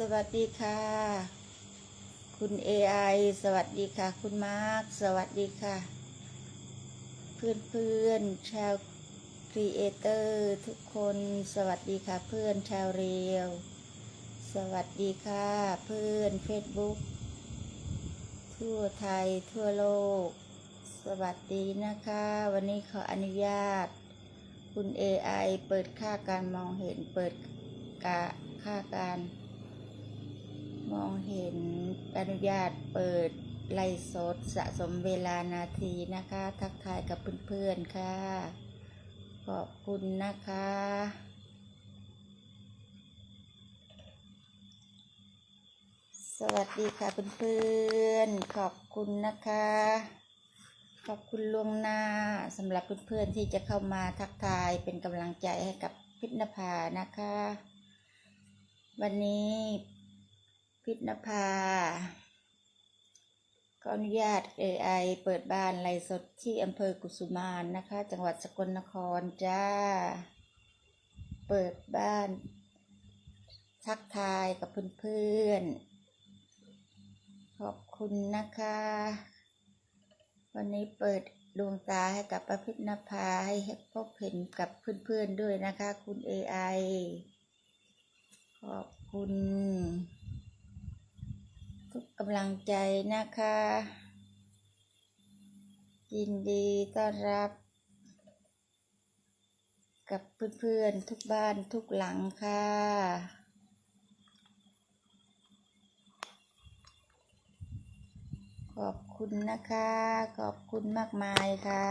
สวัสดีค่ะ คุณ AI สวัสดีค่ะ คุณมาร์คสวัสดีค่ะ เพื่อนเพื่อนชาวครีเอเตอร์ทุกคนสวัสดีค่ะ เพื่อนชาวเรียว สวัสดีค่ะ เพื่อนเฟซบุ๊กทั่วไทยทั่วโลก สวัสดีนะคะ วันนี้ขออนุญาต คุณ AI เปิดค่าการมองเห็นเปิดกะค่าการ มองเห็นอนุญาตเปิดไล่สดสะสมเวลานาทีนะคะ ทักทายกับเพื่อนๆค่ะ ขอบคุณนะคะ สวัสดีค่ะเพื่อนๆขอบคุณนะคะ ขอบคุณล่วงหน้าสำหรับเพื่อนๆที่จะเข้ามาทักทายเป็นกำลังใจให้กับพิณภานะคะ วันนี้ พิษณภาขออนุญาต AI เปิดบ้านไลฟ์สดที่อำเภอกุสุมานนะคะ จังหวัดสกลนครจ้า เปิดบ้าน ทักทายกับเพื่อนๆ ขอบคุณนะคะ วันนี้เปิดดวงตาให้กับประพิษณภาให้พบเห็นกับเพื่อนๆด้วยนะคะ คุณ AI ขอบคุณ กำลังใจนะคะ ยินดีต้อนรับ กับเพื่อนๆทุกบ้านทุกหลังค่ะขอบคุณนะคะ ขอบคุณมากมายค่ะ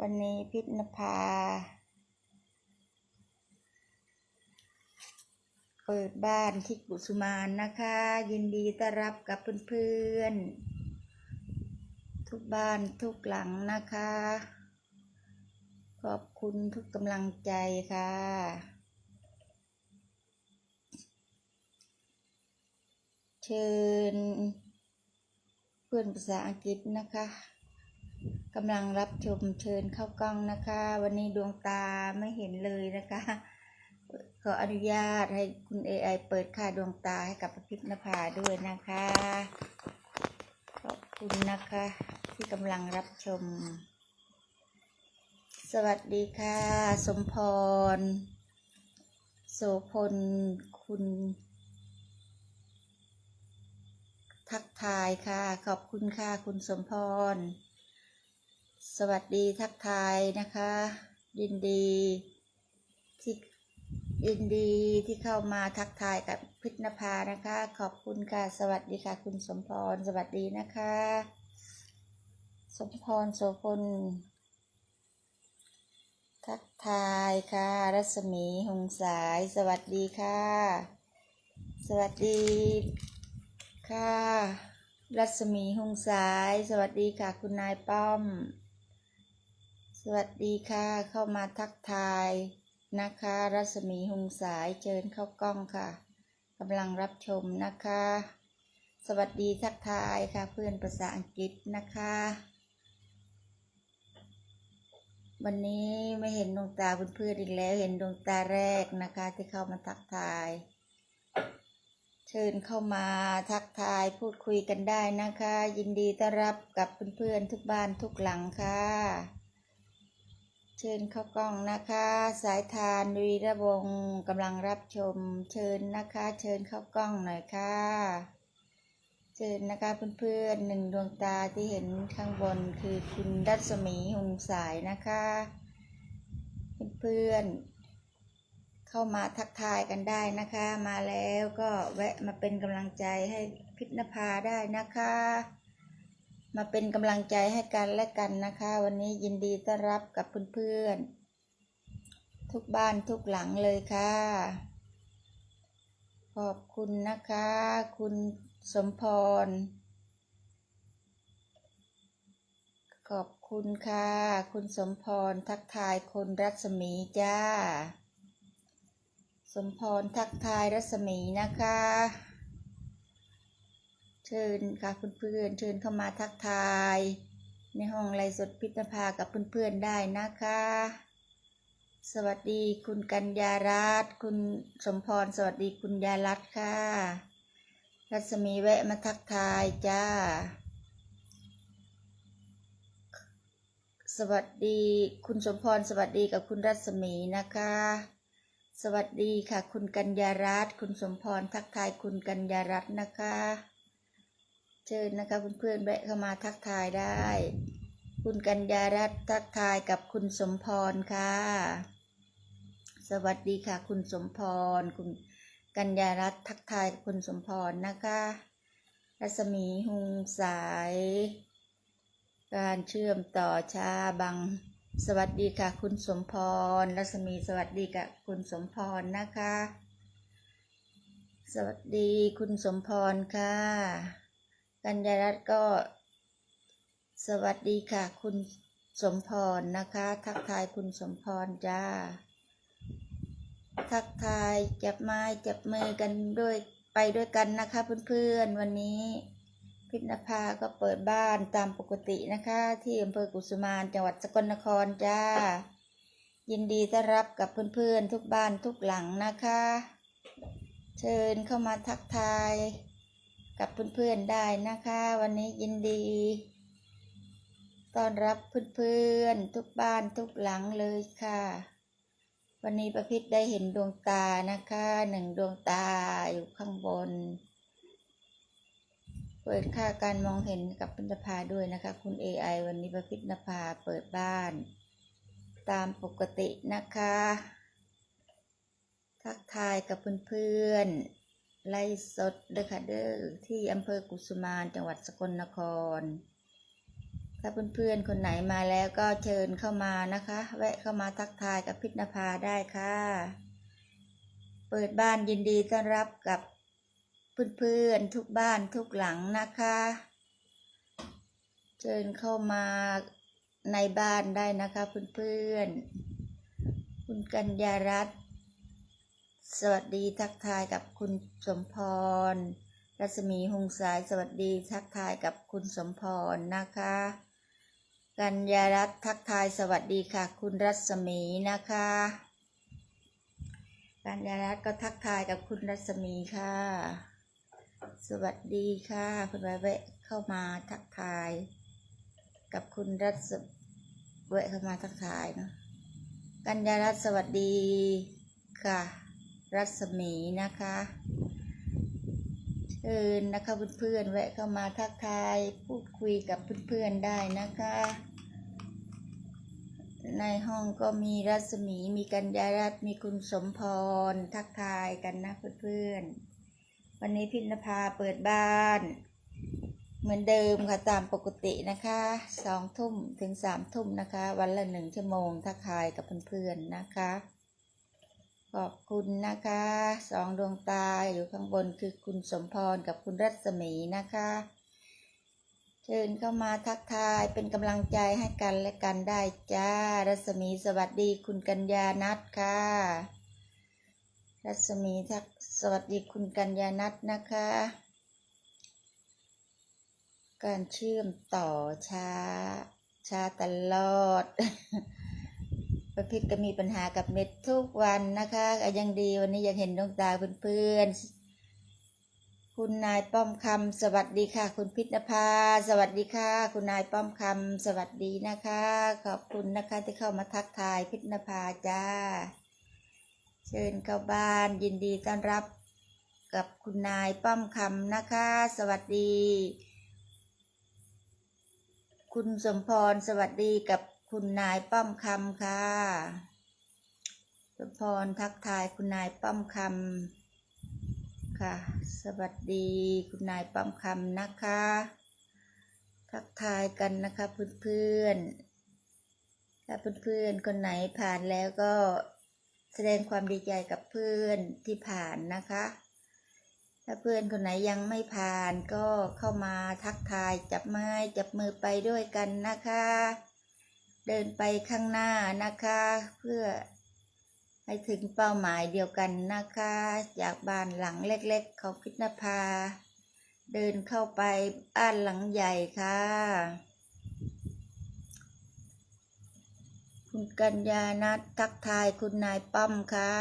วันนี้พิษณภา เปิดบ้านที่กุสุมานนะคะ ยินดีต้อนรับกับเพื่อนๆ ทุกบ้านทุกหลังนะคะ ขอบคุณทุกกำลังใจค่ะ เชิญ เพื่อนภาษาอังกฤษนะคะกำลังรับชมเชิญเข้ากล้องนะคะ วันนี้ดวงตาไม่เห็นเลยนะคะ ขออนุญาตให้คุณ AI เปิดค่าดวงตาให้กับพิษณภาด้วยนะคะ ขอบคุณนะคะ ที่กำลังรับชม สวัสดีค่ะ สมพร โสพล คุณ ทักทายค่ะ ขอบคุณค่ะ คุณสมพร สวัสดีทักทายนะคะ ยินดี ยินดีที่เข้ามาทักทายกับพิษณภานะคะ ขอบคุณค่ะ สวัสดีค่ะ คุณสมพร สวัสดีนะคะ สมพรโสพลทักทายค่ะ รัศมีหงสาย สวัสดีค่ะ สวัสดีค่ะ รัศมีหงสาย สวัสดีค่ะ คุณนายป้อม สวัสดีค่ะ เข้ามาทักทาย นะคะ รัศมีหงสายเชิญเข้ากล้องค่ะกำลังรับชมนะคะ สวัสดีทักทายค่ะ เพื่อนภาษาอังกฤษนะคะ วันนี้ไม่เห็นดวงตาเพื่อนๆอีกแล้ว เห็นดวงตาแรกนะคะ ที่เข้ามาทักทาย เชิญเข้ามาทักทายพูดคุยกันได้นะคะ ยินดีต้อนรับกับเพื่อนๆทุกบ้านทุกหลังค่ะ เชิญเข้ากล้องนะคะ สายทานวีระวงกำลังรับชม เชิญนะคะ เชิญเข้ากล้องหน่อยค่ะ เชิญนะคะเพื่อนๆหนึ่งดวงตาที่เห็นข้างบนคือคุณรัศมีหงสายนะคะ เพื่อนๆเข้ามาทักทายกันได้นะคะ มาแล้วก็แวะมาเป็นกำลังใจให้พิษณภาได้นะคะ มาเป็นกำลังใจให้กันและกันนะคะ วันนี้ยินดีต้อนรับกับเพื่อนๆทุกบ้านทุกหลังเลยค่ะ ขอบคุณนะคะ คุณสมพร ขอบคุณค่ะ คุณสมพรทักทายคนรัศมีจ้า สมพรทักทายรัศมีนะคะ เชิญค่ะเพื่อนๆเชิญเข้ามาทักทาย ในห้องไลฟ์สดพิธภากับเพื่อนๆได้นะคะ สวัสดีคุณกัญญารัตน์คุณสมพรสวัสดีคุณยารัตน์ค่ะ รัศมีแวะมาทักทายจ้า สวัสดีคุณสมพรสวัสดีกับคุณรัศมีนะคะสวัสดีค่ะ คุณกัญญารัตน์คุณสมพรทักทายคุณกัญญารัตน์นะคะ เชิญนะคะเพื่อนๆแวะเข้ามาทักทายได้ คุณกัญญารัตน์ทักทายกับคุณสมพรค่ะ สวัสดีค่ะ คุณสมพร คุณกัญญารัตน์ทักทายกับคุณสมพรนะคะรัศมีหุงสาย การเชื่อมต่อชาบัง สวัสดีค่ะ คุณสมพร รัศมีสวัสดีกับคุณสมพรนะคะ สวัสดีคุณสมพรค่ะ กัญญารัตน์ก็สวัสดีค่ะ คุณสมพรนะคะ ทักทายคุณสมพรจ้า ทักทายจับไม้จับมือกันด้วยไปด้วยกันนะคะเพื่อนๆวันนี้พิณภาก็เปิดบ้านตามปกตินะคะ ที่อำเภอกุสุมานจังหวัดสกลนครจ้า ยินดีต้อนรับกับเพื่อนๆทุกบ้านทุกหลังนะคะ เชิญเข้ามาทักทาย กับเพื่อนๆได้นะคะ วันนี้ยินดีต้อนรับเพื่อนๆทุกบ้านทุกหลังเลยค่ะ วันนี้ประพิษได้เห็นดวงตานะคะหนึ่งดวงตาอยู่ข้างบน เปิดค่าการมองเห็นกับพิณภาด้วยนะคะ คุณ AI วันนี้ประพิษนภาเปิดบ้าน ตามปกตินะคะ ทักทายกับเพื่อนๆ ไล่สดเด้อค่ะเด้อที่อำเภอกุสุมานจังหวัดสกลนคร ถ้าเพื่อนๆคนไหนมาแล้วก็เชิญเข้ามานะคะ แวะเข้ามาทักทายกับพิษณภาได้ค่ะ เปิดบ้านยินดีต้อนรับกับเพื่อนๆทุกบ้านทุกหลังนะคะ เชิญเข้ามาในบ้านได้นะคะเพื่อนๆคุณกัญญารัตน์ สวัสดีทักทายกับคุณสมพร รัศมีหงสายสวัสดีทักทายกับคุณสมพรนะคะ กัญญารัตน์ทักทายสวัสดีค่ะ คุณรัศมีนะคะ กัญญารัตน์ก็ทักทายกับคุณรัศมีค่ะ สวัสดีค่ะ คุณแวะแวะเข้ามาทักทาย กับคุณรัศแวะเข้ามาทักทายเนาะกัญญารัตน์สวัสดีค่ะ รัศมีนะคะเชิญนะคะเพื่อนๆแวะเข้ามาทักทายพูดคุยกับเพื่อนๆได้นะคะ ในห้องก็มีรัศมีมีกัญญารัตมีคุณสมพรทักทายกันนะเพื่อนๆวันนี้พิณภาเปิดบ้าน เหมือนเดิมค่ะตามปกตินะคะสองทุ่มถึงสามทุ่มนะคะ วันละหนึ่งชั่วโมงทักทายกับเพื่อนๆนะคะ ขอบคุณนะคะสองดวงตาอยู่ข้างบนคือคุณสมพรกับคุณรัศมีนะคะ เชิญเข้ามาทักทายเป็นกำลังใจให้กันและกันได้จ้า รัศมีสวัสดีคุณกัญญานัทค่ะ รัศมีทักสวัสดีคุณกัญญานัทนะคะ การเชื่อมต่อช้าช้าตลอด ประพิษก็มีปัญหากับเน็ตทุกวันนะคะยังดีวันนี้ยังเห็นดวงตาเพื่อนๆ คุณนายป้อมคำสวัสดีค่ะ คุณพิษณภา สวัสดีค่ะ คุณนายป้อมคำสวัสดีนะคะ ขอบคุณนะคะที่เข้ามาทักทายพิษณภาจ้า เชิญเข้าบ้านยินดีต้อนรับกับคุณนายป้อมคำนะคะ สวัสดี คุณสมพรสวัสดีกับ คุณนายป้อมคำค่ะสมพรทักทายคุณนายป้อมคำค่ะ สวัสดีคุณนายป้อมคำนะคะ ทักทายกันนะคะเพื่อนๆถ้าเพื่อนๆคนไหนผ่านแล้วก็แสดงความดีใจกับเพื่อนที่ผ่านนะคะ ถ้าเพื่อนคนไหนยังไม่ผ่านก็เข้ามาทักทายจับไม้จับมือไปด้วยกันนะคะ เดินไปข้างหน้านะคะ เพื่อให้ถึงเป้าหมายเดียวกันนะคะ จากบ้านหลังเล็กๆของพิณภา เดินเข้าไปบ้านหลังใหญ่ค่ะ คุณกัญญานัททักทายคุณนายป้อมค่ะ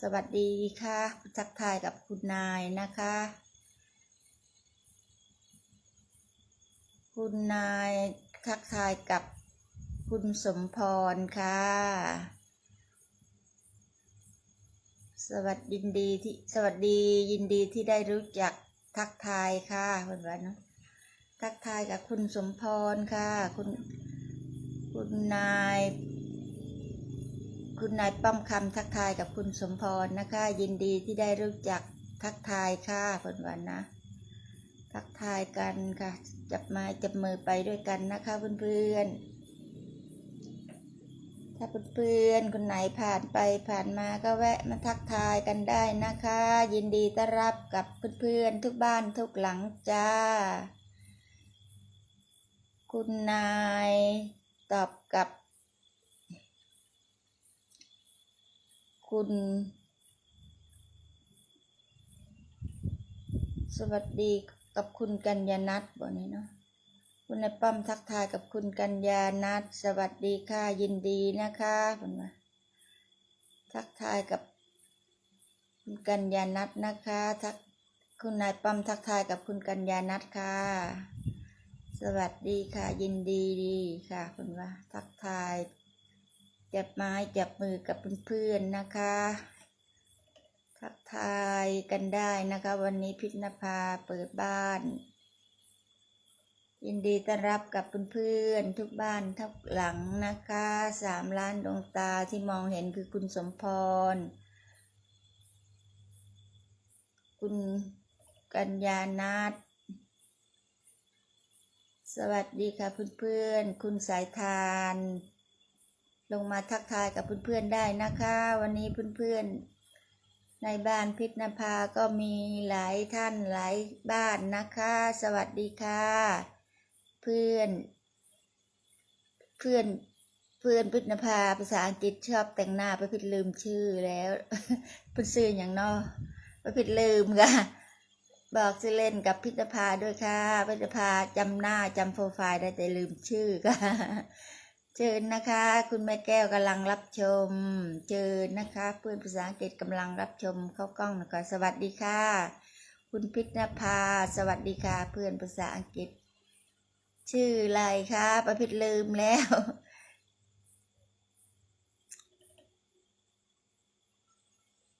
สวัสดีค่ะ ทักทายกับคุณนายนะคะคุณนาย ทักทายกับคุณสมพรค่ะ สวัสดีดีที่สวัสดียินดีที่ได้รู้จักทักทายค่ะวันวันเนาะทักทายกับคุณสมพรค่ะ คุณคุณนาย คุณนายป้อมคำทักทายกับคุณสมพรนะคะ ยินดีที่ได้รู้จักทักทายค่ะวันวันนะ ทักทายกันค่ะ จับไม้จับมือไปด้วยกันนะคะเพื่อนๆ ถ้าเพื่อนๆคนไหนผ่านไปผ่านมาก็แวะมาทักทายกันได้นะคะ ยินดีต้อนรับกับเพื่อนๆ ทุกบ้านทุกหลังจ้า คุณนายตอบกับ คุณสวัสดี กับคุณกัญญานัทบ่นี้เนาะคุณนายป้อมทักทายกับคุณกัญญานัทสวัสดีค่ะยินดีนะคะผมว่าทักทายกับคุณกัญญานัทนะคะทักคุณนายป้อมทักทายกับคุณกัญญานัทค่ะ สวัสดีค่ะ ยินดีดีค่ะคุณว่าทักทายจับไม้จับมือกับเพื่อนๆนะคะ ทักทายกันได้นะคะ วันนี้พิษณภาเปิดบ้าน ยินดีต้อนรับกับเพื่อนๆทุกบ้านทุกหลังนะคะสามล้านดวงตาที่มองเห็นคือคุณสมพร คุณกัญญานาถสวัสดีค่ะเพื่อนๆ คุณสายทาน ลงมาทักทายกับเพื่อนๆได้นะคะ วันนี้เพื่อนๆ ในบ้านพิษณภาก็มีหลายท่านหลายบ้านนะคะ สวัสดีค่ะ เพื่อน เพื่อนเพื่อนพิษณภาภาษาอังกฤษชอบแต่งหน้าไปพิษลืมชื่อแล้วเพื่อนชื่ออย่างนอไปพิษลืมค่ะ บอกชื่อเล่นกับพิษณภาด้วยค่ะพิษณภาจำหน้าจำโปรไฟล์ได้แต่ลืมชื่อค่ะ เชิญนะคะ คุณแม่แก้วกำลังรับชม เชิญนะคะ เพื่อนภาษาอังกฤษกำลังรับชมเข้ากล้องนะคะ สวัสดีค่ะ คุณพิษณภา สวัสดีค่ะ เพื่อนภาษาอังกฤษ ชื่ออะไรคะประพิดลืมแล้ว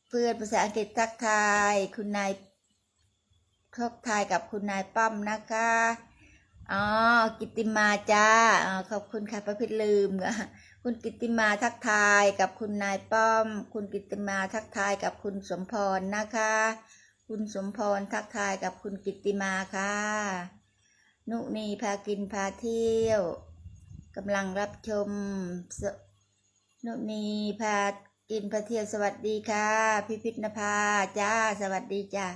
เพื่อนภาษาอังกฤษทักทาย คุณนายทักทายกับคุณนายป้อมนะคะ อ๋อ กิตติมาจ้าอ๋อขอบคุณค่ะประพิดลืมค่ะคุณกิตติมาทักทายกับคุณนายป้อม คุณกิตติมาทักทายกับคุณสมพรนะคะ คุณสมพรทักทายกับคุณกิตติมาค่ะ นุนีพากินพาเที่ยวกำลังรับชม นุนีพากินพาเที่ยวสวัสดีค่ะ พิพิธนภาจ้า สวัสดีจ้า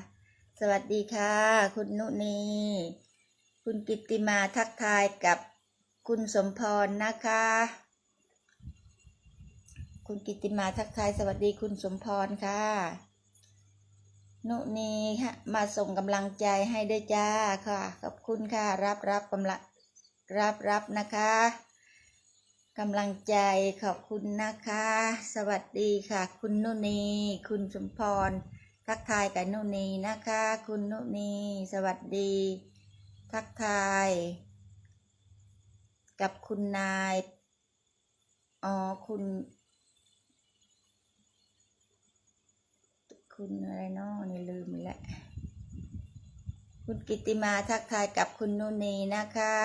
สวัสดีค่ะ คุณนุนี คุณกิติมาทักทายกับคุณสมพรนะคะ คุณกิติมาทักทายสวัสดีคุณสมพรค่ะ นุนีฮะมาส่งกำลังใจให้ด้วยจ้าค่ะ ขอบคุณค่ะ รับรับกำลังรับรับนะคะกำลังใจขอบคุณนะคะ สวัสดีค่ะ คุณนุนี คุณสมพร ทักทายกับนุนีนะคะ คุณนุนี สวัสดี ทักทาย กับคุณนาย อ๋อ คุณ คุณอะไรนาะนี่ลืมไปแล้วคุณกิตติมาทักทายกับคุณนุนีนะคะ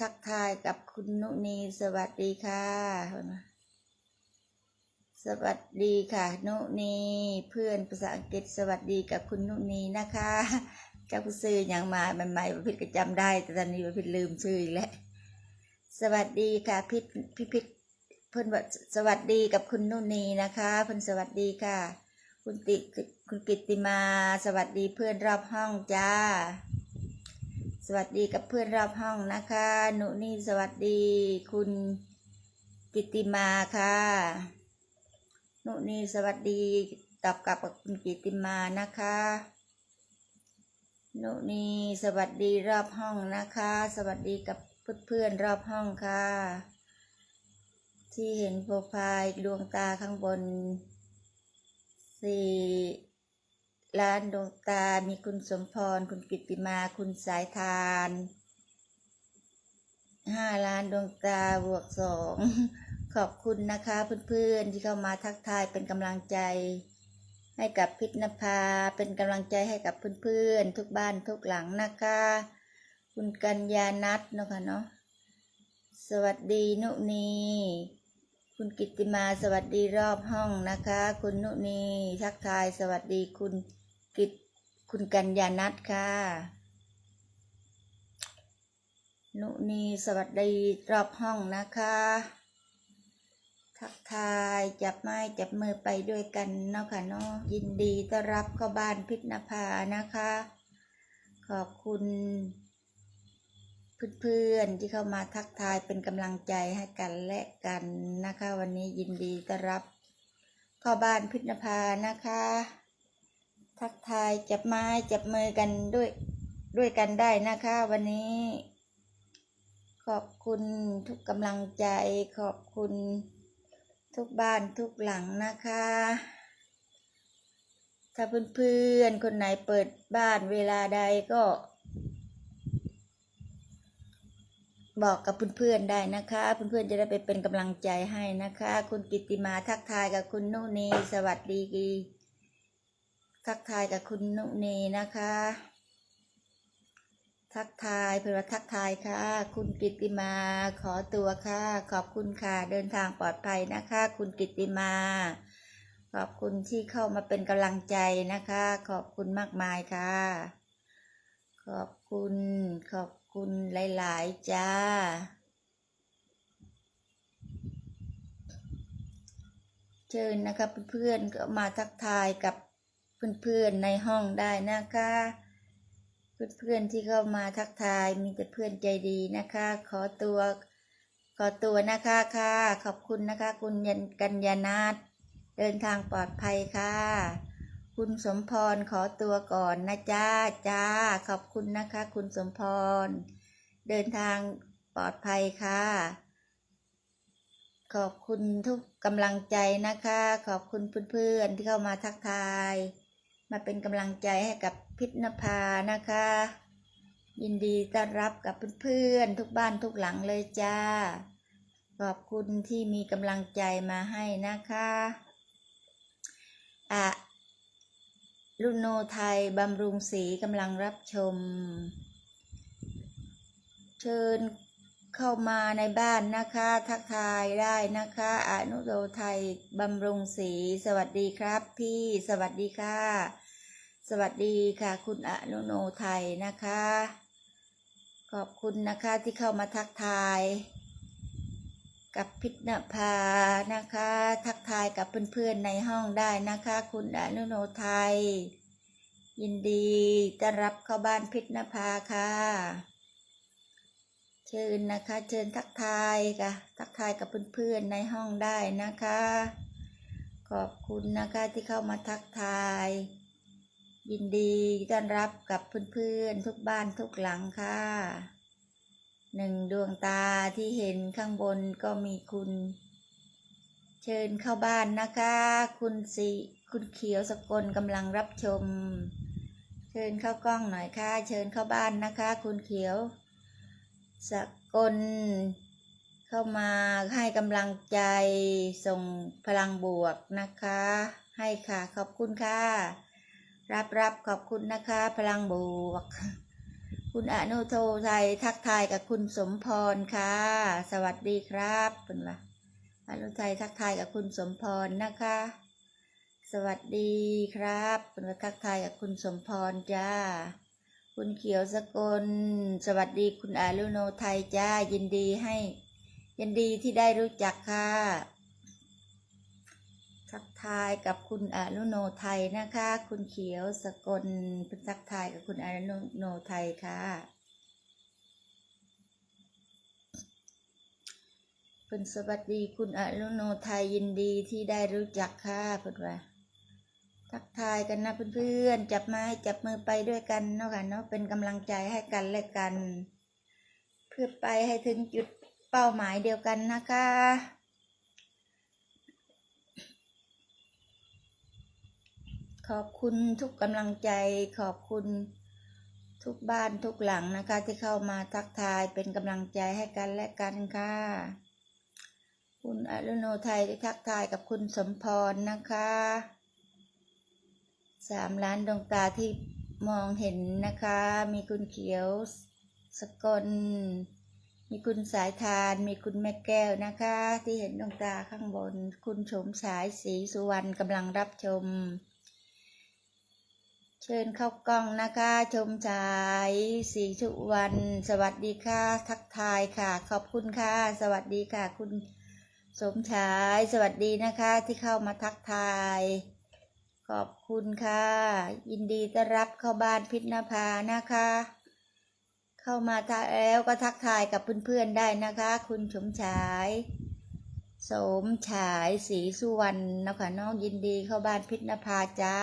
ทักทายกับคุณนุนีสวัสดีค่ะ สวัสดีค่ะ นุนีเพื่อนภาษาอังกฤษสวัสดีกับคุณนุนีนะคะเจ้าผู้ซื้ออย่างมาใหม่ๆประพิดก็จำได้ แต่ตอนนี้ประพิดลืมชื่ออีกแล้วสวัสดีค่ะพิษพิพิธเพื่อนสวัสดีกับคุณนุนีนะคะเพื่อนสวัสดีค่ะ คุณติคุณกิตติมา สวัสดีเพื่อนรอบห้องจ้า สวัสดีกับเพื่อนรอบห้องนะคะ นุนีสวัสดี คุณกิตติมาค่ะ นุนีสวัสดีตอบกลับกับคุณกิติมานะคะ นุนีสวัสดีรอบห้องนะคะ สวัสดีกับเพื่อนๆรอบห้องค่ะ ที่เห็นโปรไฟล์ดวงตาข้างบนสี่ล้านดวงตา มีคุณสมพร คุณกิติมา คุณสายทาน ห้าล้านดวงตาบวกสอง ขอบคุณนะคะเพื่อนๆที่เข้ามาทักทายเป็นกำลังใจ ให้กับพิษนภาเป็นกำลังใจให้กับเพื่อนๆทุกบ้านทุกหลังนะคะ คุณกัญญานัทเนาะค่ะเนาะสวัสดีนุนีคุณกิตติมาสวัสดีรอบห้องนะคะ คุณนุนีทักทายสวัสดีคุณกิตคุณกัญญานัทค่ะ นุนีสวัสดีรอบห้องนะคะ ทักทายจับไม้จับมือไปด้วยกันเนาะค่ะเนาะยินดีต้อนรับเข้าบ้านพิษนภานะคะ ขอบคุณเพื่อนๆที่เข้ามาทักทายเป็นกำลังใจให้กันและกันนะคะ วันนี้ยินดีต้อนรับเข้าบ้านพิษนภานะคะ ทักทายจับไม้จับมือกันด้วยด้วยกันได้นะคะ วันนี้ ขอบคุณทุกกำลังใจขอบคุณ ทุกบ้านทุกหลังนะคะ ถ้าเพื่อนๆ คนไหนเปิดบ้านเวลาใดก็ บอกกับเพื่อนๆได้นะคะ เพื่อนๆจะได้ไปเป็นกำลังใจให้นะคะ คุณกิตติมาทักทายกับคุณนุนีสวัสดีกีทักทายกับคุณนุนีนะคะ ทักทายเพื่อทักทายค่ะ คุณกิตติมา ขอตัวค่ะ ขอบคุณค่ะ เดินทางปลอดภัยนะคะ คุณกิตติมา ขอบคุณที่เข้ามาเป็นกำลังใจนะคะ ขอบคุณมากมายค่ะ ขอบคุณ ขอบคุณหลาย ๆ จ้าเชิญนะคะเพื่อนๆก็มาทักทายกับเพื่อนๆในห้องได้นะคะ เพื่อนๆที่เข้ามาทักทายมีแต่เพื่อนใจดีนะคะ ขอตัวขอตัวนะคะค่ะ ขอบคุณนะคะ คุณยันกัญญานาถเดินทางปลอดภัยค่ะ คุณสมพรขอตัวก่อนนะจ้าจ้า ขอบคุณนะคะ คุณสมพร เดินทางปลอดภัยค่ะ ขอบคุณทุกกำลังใจนะคะ ขอบคุณเพื่อนๆที่เข้ามาทักทาย มาเป็นกำลังใจให้กับ พิษนภานะคะ ยินดีต้อนรับกับเพื่อนๆทุกบ้านทุกหลังเลยจ้า ขอบคุณที่มีกำลังใจมาให้นะคะอะลุโนไทยบำรุงศรีกำลังรับชม เชิญเข้ามาในบ้านนะคะ ทักทายได้นะคะอนุโดไทยบำรุงศรีสวัสดีครับพี่สวัสดีค่ะ สวัสดีค่ะ คุณอนุโนไทยนะคะ ขอบคุณนะคะที่เข้ามาทักทาย กับพิษณภานะคะ ทักทายกับเพื่อนๆในห้องได้นะคะ คุณอนุโนไทย ยินดีต้อนรับเข้าบ้านพิษณภาค่ะเชิญนะคะ เชิญทักทายค่ะ ทักทายกับเพื่อนๆในห้องได้นะคะ ขอบคุณนะคะที่เข้ามาทักทาย ยินดีต้อนรับกับเพื่อนๆทุกบ้านทุกหลังค่ะหนึ่งดวงตาที่เห็นข้างบนก็มีคุณ เชิญเข้าบ้านนะคะ คุณสีคุณเขียวสกลกำลังรับชม เชิญเข้ากล้องหน่อยค่ะ เชิญเข้าบ้านนะคะ คุณเขียว สกล เข้ามาให้กำลังใจส่งพลังบวกนะคะ ให้ค่ะขอบคุณค่ะ รับรับขอบคุณนะคะ พลังบวก คุณอนุโทไทยทักทายกับคุณสมพรค่ะ สวัสดีครับเป็นว่าอนุไทยทักทายกับคุณสมพรนะคะ สวัสดีครับเป็นว่าทักทายกับคุณสมพรจ้า คุณเขียวสกล สวัสดีคุณอารุโนไทยจ้ายินดีให้ ยินดีที่ได้รู้จักค่ะ ทักทายกับคุณอารุโนไทยนะคะ คุณเขียวสกลเป็นทักทายกับคุณอารุโนไทยค่ะ เป็นสวัสดีคุณอารุโนไทยยินดีที่ได้รู้จักค่ะเพื่อนว่าทักทายกันนะเพื่อนๆ จับไม้จับมือไปด้วยกันเนาะค่ะเนาะเป็นกำลังใจให้กันและกัน เพื่อไปให้ถึงจุดเป้าหมายเดียวกันนะคะ ขอบคุณทุกกำลังใจขอบคุณทุกบ้านทุกหลังนะคะ ที่เข้ามาทักทายเป็นกำลังใจให้กันและกันค่ะ คุณอรุโนไทยได้ทักทายกับคุณสมพรนะคะสามล้านดวงตาที่มองเห็นนะคะ มีคุณเขียวสกล มีคุณสายทาน มีคุณแม่แก้วนะคะ ที่เห็นดวงตาข้างบน คุณโฉมฉายศรีสุวรรณกำลังรับชม เชิญเข้ากล้องนะคะ ชมฉายศรีสุวรรณสวัสดีค่ะ ทักทายค่ะ ขอบคุณค่ะ สวัสดีค่ะ คุณสมฉาย สวัสดีนะคะที่เข้ามาทักทาย ขอบคุณค่ะ ยินดีต้อนรับเข้าบ้านพิษณภานะคะ เข้ามาทักแล้วก็ทักทายกับเพื่อนๆได้นะคะ คุณสมฉายสมฉายศรีสุวรรณนะคะน้องยินดีเข้าบ้านพิษณภาจ้า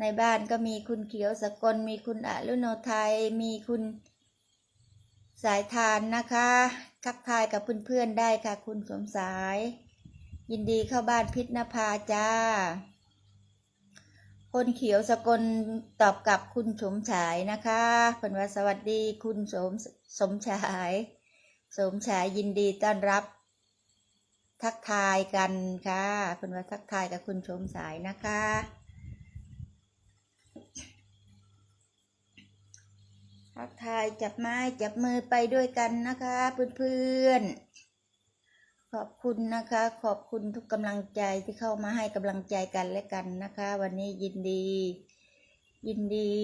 ในบ้านก็มีคุณเขียวสกล มีคุณอรุโนไทย มีคุณสายทานนะคะ ทักทายกับเพื่อนๆได้ค่ะ คุณสมสาย ยินดีเข้าบ้านพิษณภาจ้า คนเขียวสกลตอบกับคุณสมฉายนะคะเพิ่นว่าสวัสดีคุณสมสมฉาย สมฉายยินดีต้อนรับ ทักทายกันค่ะเพิ่นว่าทักทายกับคุณสมฉายนะคะ ทักทายจับไม้จับมือไปด้วยกันนะคะเพื่อนๆ ขอบคุณนะคะ ขอบคุณทุกกำลังใจที่เข้ามาให้กำลังใจกันและกันนะคะ วันนี้ยินดี ยินดี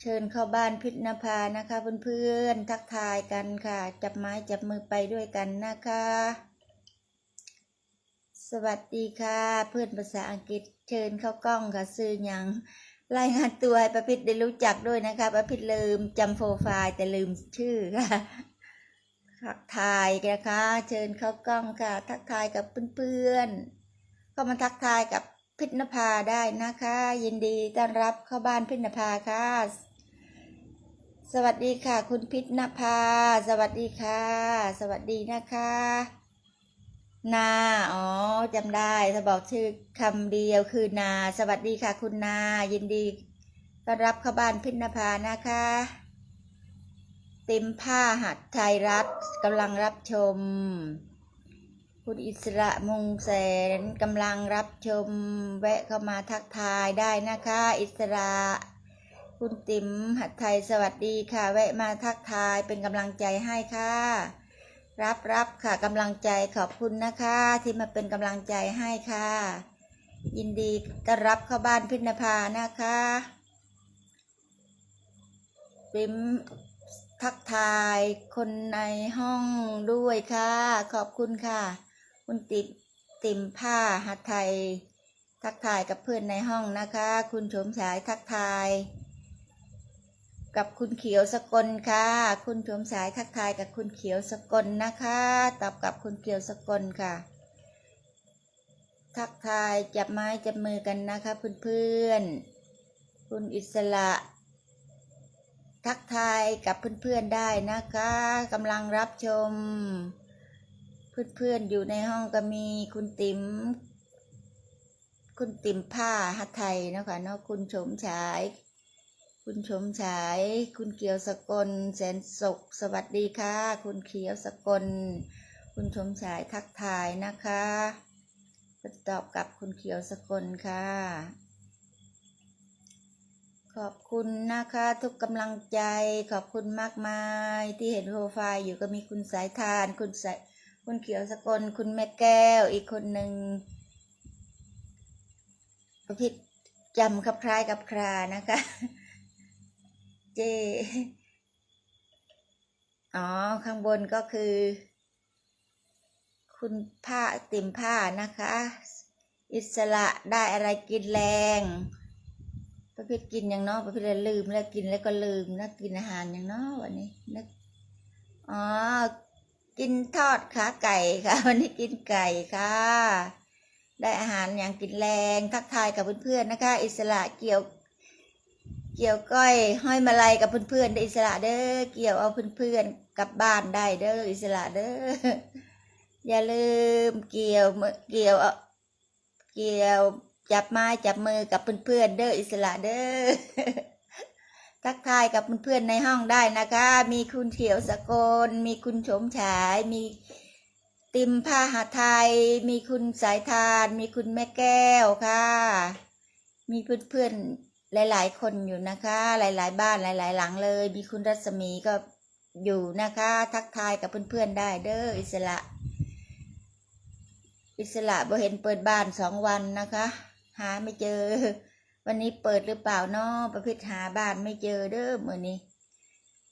เชิญเข้าบ้านพิษณภานะคะเพื่อนๆทักทายกันค่ะ จับไม้จับมือไปด้วยกันนะคะ สวัสดีค่ะ เพื่อนภาษาอังกฤษ เชิญเข้ากล้องค่ะซื้อยัง รายงานตัวให้ประพิษได้รู้จักด้วยนะคะประพิษลืมจำโปรไฟล์แต่ลืมชื่อค่ะทักทายนะคะ เชิญเข้ากล้องค่ะ ทักทายกับเพื่อนๆเข้ามาทักทายกับพิษณภาได้นะคะ ยินดีต้อนรับเข้าบ้านพิษณภาค่ะ สวัสดีค่ะ คุณพิษณภา สวัสดีค่ะ สวัสดีนะคะ นา อ๋อจำได้ถ้าบอกชื่อคำเดียวคือนา สวัสดีค่ะคุณนา ยินดีต้อนรับเข้าบ้านพิณภานะคะติมผ้าหัดไทยรัฐกำลังรับชม คุณอิสระมงแสนกำลังรับชม แวะเข้ามาทักทายได้นะคะ อิสระ คุณติ๋มหัดไทยสวัสดีค่ะ แวะมาทักทายเป็นกำลังใจให้ค่ะ รับรับค่ะกำลังใจขอบคุณนะคะ ที่มาเป็นกำลังใจให้ค่ะ ยินดีต้อนรับเข้าบ้านพิณภานะคะปิมทักทายคนในห้องด้วยค่ะ ขอบคุณค่ะ คุณติมติมผ้าหัดไทย ทักทายกับเพื่อนในห้องนะคะ คุณโฉมฉายทักทาย กับคุณเขียวสกลค่ะ คุณโฉมฉายทักทายกับคุณเขียวสกลนะคะ ตอบกับคุณเขียวสกลค่ะ ทักทายจับไม้จับมือกันนะคะเพื่อนๆ คุณอิสระ ทักทายกับเพื่อนๆได้นะคะกำลังรับชม เพื่อนๆอยู่ในห้องก็มีคุณติ๋มคุณติ๋มผ้าหัดไทยนะคะเนาะคุณโฉมฉาย คุณชมฉาย คุณเขียวสกล แสนสุขสวัสดีค่ะ คุณเขียวสกล คุณชมฉายทักทายนะคะตอบกับคุณเขียวสกลค่ะ ขอบคุณนะคะทุกกำลังใจ ขอบคุณมากมายที่เห็นโปรไฟล์อยู่ก็มีคุณสายทาน คุณสายคุณเขียวสกล คุณแม่แก้ว อีกคนหนึ่งพิดจำครับคล้ายกับครานะคะ เจ อ๋อ ข้างบนก็คือ คุณผ้าติ่มผ้านะคะ อิสระได้อะไรกินแรง ประเภทกินอย่างเนาะประเภทลืมแล้วกินแล้วก็ลืมนะกินอาหารอย่างเนาะวันนี้นึกอ๋อ กินทอดขาไก่ค่ะ วันนี้กินไก่ค่ะได้อาหารอย่างกินแรง ทักทายกับเพื่อนๆนะคะ อิสระเกี่ยว เกี่ยวก้อยห้อยมาลัยกับเพื่อนๆได้อิสระเด้อเกี่ยวเอาเพื่อนๆกลับบ้านได้เด้ออิสระเด้ออย่าลืมเกี่ยวมือเกี่ยวเอาเกี่ยวจับไม้จับมือกับเพื่อนๆเด้ออิสระเด้อทักทายกับเพื่อนๆในห้องได้นะคะ มีคุณเขียวสกลมีคุณโฉมฉาย มีติมผ้าหาไทย มีคุณสายทาน มีคุณแม่แก้วค่ะ มีเพื่อนๆ หลาย ๆ คนอยู่นะคะ หลาย ๆ บ้านหลาย ๆ หลังเลย มีคุณรัศมีก็อยู่นะคะ ทักทายกับเพื่อน ๆ ได้เด้ออิสระ อิสระบ่เห็นเปิดบ้านสองวันนะคะ หาไม่เจอ วันนี้เปิดหรือเปล่าเนาะประเภทหาบ้านไม่เจอเด้อมื่อนี้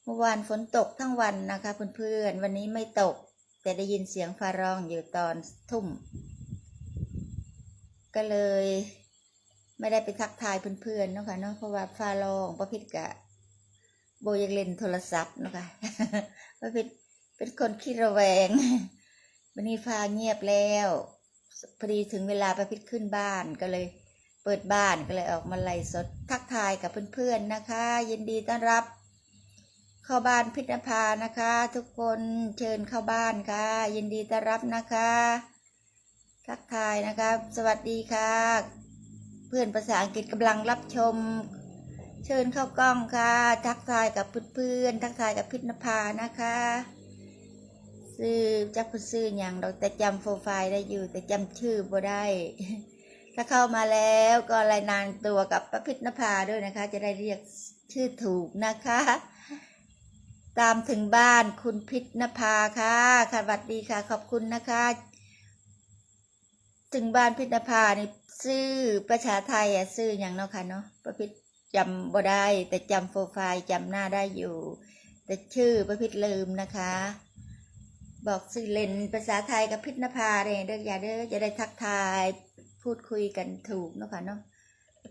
เมื่อวานฝนตกทั้งวันนะคะเพื่อนๆวันนี้ไม่ตก แต่ได้ยินเสียงฟ้าร้องอยู่ตอนทุ่ม ก็เลย ไม่ได้ไปทักทายเพื่อนๆเนาะค่ะเนาะเพราะว่าฟ้าร้องประเภทกะโบยังเล่นโทรศัพท์เนาะค่ะประเภทเป็นคนขี้ระแวงวันนี้ฟ้าเงียบแล้วพอดีถึงเวลาประพิษขึ้นบ้านก็เลยเปิดบ้านก็เลยออกมาไล่สดทักทายกับเพื่อนๆนะคะ ยินดีต้อนรับ เข้าบ้านพิษณภานะคะ ทุกคนเชิญเข้าบ้านค่ะ ยินดีต้อนรับนะคะ ทักทายนะคะ สวัสดีค่ะ เพื่อนภาษาอังกฤษกำลังรับชม เชิญเข้ากล้องค่ะ ทักทายกับเพื่อนๆทักทายกับพิษณภานะคะซื้อจักพูดซื้ออย่างเราแต่จำโปรไฟล์ได้อยู่ แต่จำชื่อบ่ได้ ถ้าเข้ามาแล้วก็รายนามตัวกับประพิษณภาด้วยนะคะ จะได้เรียกชื่อถูกนะคะ ตามถึงบ้านคุณพิษณภาค่ะค่ะสวัสดีค่ะขอบคุณนะคะ ถึงบ้านพิณภานี่ชื่อประชาไทยอะชื่ออย่างเนาะค่ะเนาะประพิษจำบ่ได้ แต่จำโปรไฟล์จำหน้าได้อยู่ แต่ชื่อประพิษลืมนะคะ บอกสื่อเล่นภาษาไทยกับพิณภาเนี่ยเด้ออย่าเด้อจะได้ทักทายพูดคุยกันถูกเนาะค่ะเนาะ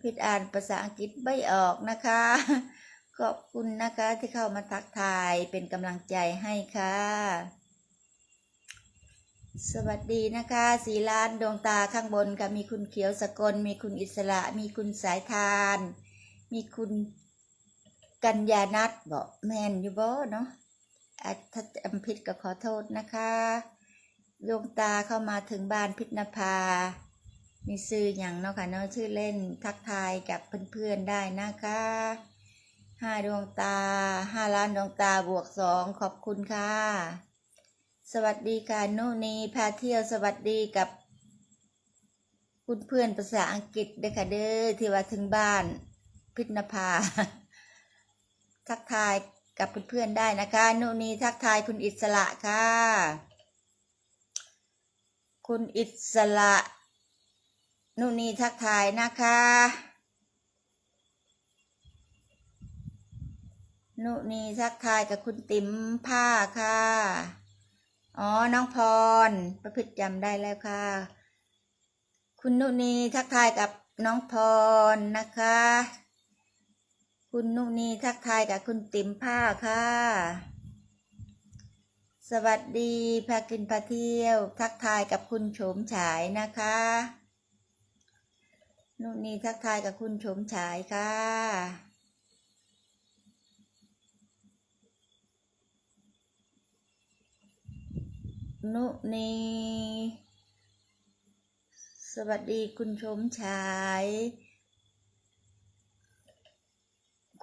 พิษอ่านภาษาอังกฤษไม่ออกนะคะขอบคุณนะคะที่เข้ามาทักทายเป็นกำลังใจให้ค่ะ สวัสดีนะคะสีล้านดวงตาข้างบนค่ะมีคุณเขียวสกล มีคุณอิสระ มีคุณสายทาน มีคุณกัญญานัทบอกแมนอยู่บ่เนาะถ้าจำผิดก็ขอโทษนะคะดวงตาเข้ามาถึงบ้านพิษณภา มีชื่ออย่างเนาะค่ะเนาะชื่อเล่นทักทายกับเพื่อนๆได้นะคะห้าดวงตาห้าล้านดวงตาบวกสองขอบคุณค่ะ สวัสดีค่ะนุนีพาเที่ยวสวัสดีกับคุณเพื่อนภาษาอังกฤษเด้อค่ะเด้อที่ว่าถึงบ้านพิณภา ทักทายกับเพื่อนๆได้นะคะนุนีทักทายคุณอิสระค่ะ คุณอิสระนุนีทักทายนะคะนุนีทักทายกับคุณติ๋มผ้าค่ะ อ๋อ น้องพร ประพฤติจำได้แล้วค่ะ คุณนุนีทักทายกับน้องพรนะคะ คุณนุนีทักทายกับคุณติ๋มผ้าค่ะ สวัสดีพากินพาเที่ยว ทักทายกับคุณโฉมฉายนะคะ นุนีทักทายกับคุณโฉมฉายค่ะ นุนีสวัสดีคุณโฉมฉาย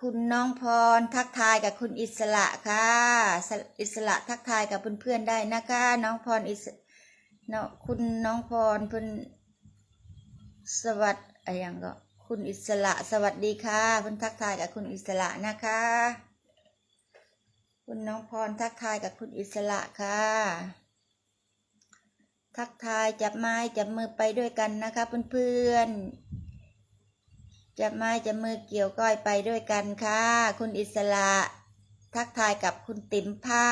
คุณน้องพรทักทายกับคุณอิสระค่ะ อิสระทักทายกับเพื่อนๆได้นะคะ น้องพรอิสเนาะคุณน้องพรเพื่อนสวัสดอะไรอย่างก็คุณอิสระสวัสดีค่ะเพื่อนทักทายกับคุณอิสระนะคะ คุณน้องพรทักทายกับคุณอิสระค่ะ ทักทายจับไม้จับมือไปด้วยกันนะคะเพื่อนๆจับไม้จับมือเกี่ยวก้อยไปด้วยกันค่ะ คุณอิสระ ทักทายกับคุณติ๋มผ้า